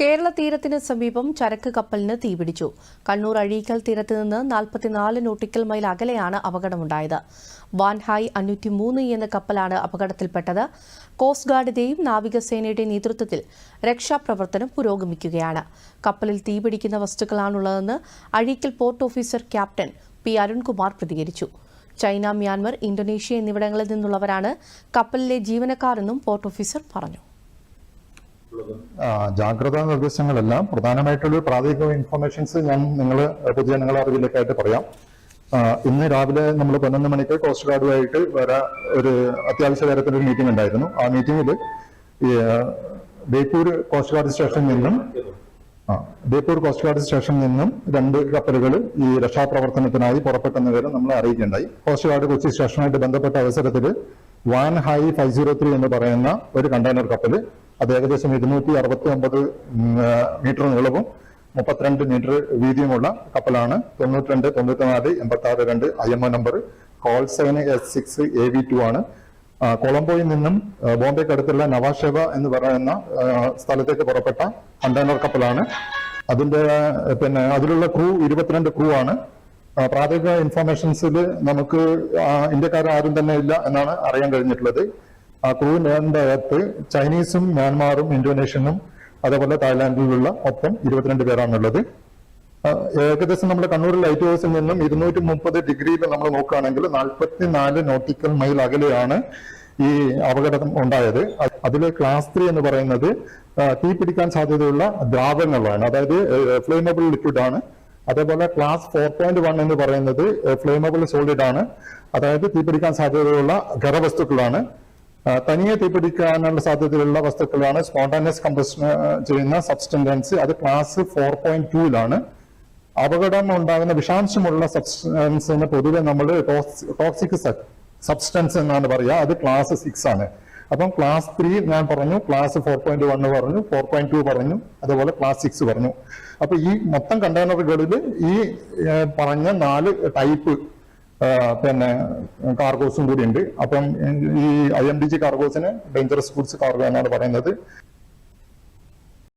കേരള തീരത്തിന് സമീപം ചരക്ക് കപ്പലിന് തീപിടിച്ചു. കണ്ണൂർ അഴീക്കൽ തീരത്ത് നിന്ന് നാൽപ്പത്തിനാല് നോട്ടിക്കൽ മൈൽ അകലെയാണ് അപകടമുണ്ടായത്. വാൻഹായ് അഞ്ഞൂറ്റി മൂന്ന് എന്ന കപ്പലാണ് അപകടത്തിൽപ്പെട്ടത്. കോസ്റ്റ് ഗാർഡിന്റെയും നാവികസേനയുടെയും നേതൃത്വത്തിൽ രക്ഷാപ്രവർത്തനം പുരോഗമിക്കുകയാണ്. കപ്പലിൽ തീപിടിക്കുന്ന വസ്തുക്കളാണുള്ളതെന്ന് Azhikkal port officer captain P Arunkumar പ്രതികരിച്ചു. ചൈന മ്യാൻമർ ഇന്തോനേഷ്യ എന്നിവിടങ്ങളിൽ നിന്നുള്ളവരാണ് കപ്പലിലെ ജീവനക്കാരെന്നും പോർട്ട് ഓഫീസർ പറഞ്ഞു. ജാഗ്രതാ നിർദ്ദേശങ്ങളെല്ലാം പ്രധാനമായിട്ടുള്ള പ്രാഥമിക ഇൻഫർമേഷൻസ് ഞാൻ നിങ്ങൾ പൊതുജനങ്ങളുടെ അറിവിലേക്കായിട്ട് പറയാം. ഇന്ന് രാവിലെ നമ്മൾ പതിനൊന്ന് മണിക്ക് കോസ്റ്റ് ഗാർഡുമായിട്ട് വരെ ഒരു അത്യാവശ്യ തരത്തിൽ ഒരു മീറ്റിംഗ് ഉണ്ടായിരുന്നു. ആ മീറ്റിംഗിൽ ബേപ്പൂർ കോസ്റ്റ് ഗാർഡ് സ്റ്റേഷനിൽ നിന്നും ബേപ്പൂർ കോസ്റ്റ് ഗാർഡ് സ്റ്റേഷനിൽ നിന്നും രണ്ട് കപ്പലുകൾ ഈ രക്ഷാപ്രവർത്തനത്തിനായി പുറപ്പെട്ടെന്ന വിവരം നമ്മളെ അറിയിക്കുകയുണ്ടായി. കോസ്റ്റ് ഗാർഡ് കൊച്ചി സ്റ്റേഷനുമായിട്ട് ബന്ധപ്പെട്ട അവസരത്തിൽ Wan Hai five zero three എന്ന് പറയുന്ന ഒരു കണ്ടെയ്നർ കപ്പൽ അത് ഏകദേശം ഇരുന്നൂറ്റി അറുപത്തി ഒമ്പത് മീറ്റർ നീളവും മുപ്പത്തിരണ്ട് മീറ്റർ വീതിയുമുള്ള കപ്പലാണ്. തൊണ്ണൂറ്റിരണ്ട് തൊണ്ണൂറ്റിനാല് എൺപത്തി ആറ് രണ്ട് I M O number call seven S six A V two ആണ്. കൊളംബോയിൽ നിന്നും ബോംബെക്ക് അടുത്തുള്ള നവാഷേവ എന്ന് പറയുന്ന സ്ഥലത്തേക്ക് പുറപ്പെട്ട കണ്ടെയ്നർ കപ്പലാണ്. അതിന്റെ പിന്നെ അതിലുള്ള ക്രൂ ഇരുപത്തിരണ്ട് ക്രൂ ആണ്. പ്രാഥമിക ഇൻഫർമേഷൻസിൽ നമുക്ക് ഇന്ത്യക്കാരും ആരും തന്നെ ഇല്ല എന്നാണ് അറിയാൻ കഴിഞ്ഞിട്ടുള്ളത്. ആ ക്രൂവിന്റെ അകത്ത് ചൈനീസും മ്യാൻമാറും ഇന്തോനേഷ്യനും അതേപോലെ തായ്ലാന്റിലുള്ള ഒപ്പം ഇരുപത്തിരണ്ട് പേരാണുള്ളത്. ഏകദേശം നമ്മുടെ കണ്ണൂർ ലൈറ്റ് ഹൗസിൽ നിന്നും ഇരുന്നൂറ്റി മുപ്പത് ഡിഗ്രിയിൽ നമ്മൾ നോക്കുകയാണെങ്കിൽ നാൽപ്പത്തിനാല് നോട്ടിക്കൽ മൈൽ അകലെയാണ് ഈ അപകടം ഉണ്ടായത്. അതിൽ ക്ലാസ് ത്രീ എന്ന് പറയുന്നത് തീ പിടിക്കാൻ സാധ്യതയുള്ള ദ്രാവകങ്ങളാണ്. അതായത് ഫ്ലെയിമബിൾ ലിക്വിഡ് ആണ് അതേപോലെ ക്ലാസ് ഫോർ പോയിന്റ് വൺ എന്ന് പറയുന്നത് ഫ്ലെയിമബിൾ സോളിഡ് ആണ് അതായത് തീ പിടിക്കാൻ സാധ്യതയുള്ള ഖരവസ്തുക്കളാണ് തനിയെ തീപിടിക്കാനുള്ള സാധ്യതയുള്ള വസ്തുക്കളാണ് സ്പോണ്ടാനിയസ് കമ്പഷൻ ചെയ്യുന്ന സബ്സ്റ്റൻസ് അത് ക്ലാസ് ഫോർ പോയിന്റ് ടൂയിലാണ് അപകടം ഉണ്ടാകുന്ന വിഷാംശമുള്ള സബ്സ്റ്റൻസിന് പൊതുവെ നമ്മൾ ടോക്സിക് സബ്സ്റ്റൻസ് എന്നാണ് പറയുക. അത് ക്ലാസ് സിക്സ് ആണ്. അപ്പം ക്ലാസ് ത്രീ ഞാൻ പറഞ്ഞു ക്ലാസ് ഫോർ പോയിന്റ് വൺ പറഞ്ഞു ഫോർ പോയിന്റ് ടു പറഞ്ഞു അതുപോലെ ക്ലാസ് സിക്സ് പറഞ്ഞു. അപ്പൊ ഈ മൊത്തം കണ്ടെയ്നറുകളിൽ ഈ പറഞ്ഞ നാല് ടൈപ്പ് പിന്നെ കാർഗോസും കൂടി ഉണ്ട് അപ്പം ഈ ഐ എം ഡി ജി കാർഗോസിന് ഡേഞ്ചറസ് ഗുഡ്സ് കാർഗോ എന്നാണ് പറയുന്നത്.